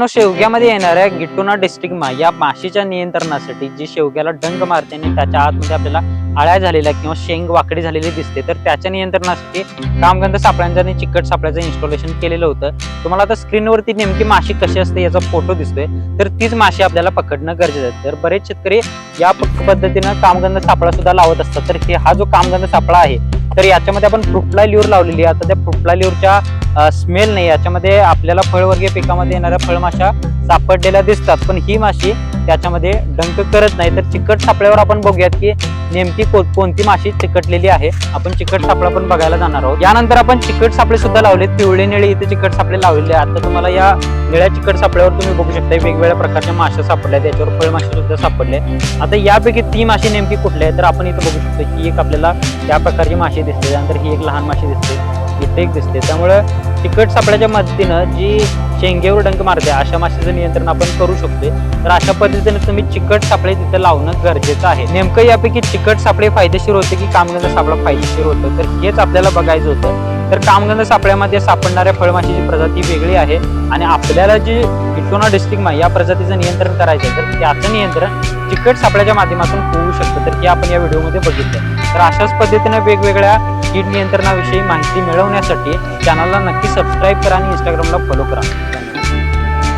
मित्रांनो शेवग्यामध्ये येणाऱ्या गिटोना डिस्ट्रिक्टमा या माशीच्या नियंत्रणासाठी जी शेवग्याला डंग मारते आणि त्याच्या आतमध्ये आपल्याला आळ्या झालेल्या किंवा शेंग वाकडी झालेली दिसते. तर त्याच्या नियंत्रणासाठी कामगंध सापळ्यांचं आणि चिकट सापळ्याचं इन्स्टॉलेशन केलेलं होतं. तुम्हाला आता स्क्रीनवरती नेमकी माशी कशी असते याचा फोटो दिसतोय. तर तीच माशी आपल्याला पकडणं गरजेचं आहे. तर बरेच शेतकरी या पद्धतीनं कामगंध सापळा सुद्धा लावत असतात. तर हे हा जो कामगंध सापळा आहे तर याच्यामध्ये आपण फ्रुटफ्लाय लिवर लावलेली आहे. आता त्या फ्रुटफ्लाय लिवरच्या स्मेल नाही. याच्यामध्ये आपल्याला फळवर्गीय पिकामध्ये येणाऱ्या फळमाशा सापडलेल्या दिसतात. पण ही माशी त्याच्यामध्ये डंक करत नाही. तर चिकट सापळ्यावर आपण बघूयात की नेमकी कोणती माशी चिकटलेली आहे. आपण चिकट सापळा पण बघायला जाणार आहोत. यानंतर आपण चिकट सापळे सुद्धा लावलेत. पिवळे निळे इथे चिकट सापळे लावलेले आहेत. आता तुम्हाला या निळ्या चिकट सापळ्यावर तुम्ही बघू शकता वेगवेगळ्या प्रकारच्या माशा सापडल्या त्याच्यावर फळमाशी सुद्धा सापडले. आता यापैकी ती माशी नेमकी कुठली आहे? तर आपण इथं बघू शकतो ही एक आपल्याला त्या प्रकारची माशी दिसते. त्यानंतर ही एक लहान माशी दिसते. इथे एक दिसते त्यामुळं तिखट सापळ्याच्या मदतीनं जी शेंगेवर डंक मारते अशा माशाचं नियंत्रण आपण करू शकतो तर अशा पद्धतीने तुम्ही चिकट सापळे तिथे लावणं गरजेचं आहे. नेमकं यापैकी चिकट सापळे फायदेशीर होते की कामगंध सापळा फायदेशीर होतं? तर हेच आपल्याला बघायचं होतं. तर कामगंध सापळ्यामध्ये सापडणाऱ्या फळमाशीची प्रजाती वेगळी आहे आणि आपल्याला जी इटोना डिस्ट्रिक्टमा या प्रजातीचं नियंत्रण करायचं आहे तर त्याचं नियंत्रण चिकट सापळ्याच्या माध्यमातून होऊ शकतं. तर हे आपण या व्हिडिओमध्ये बघितलं. तर अशाच पद्धतीनं वेगवेगळ्या कीड नियंत्रणाविषयी माहिती मिळवण्यासाठी चॅनलला नक्की सबस्क्राईब करा आणि इंस्टाग्रामला फॉलो करा.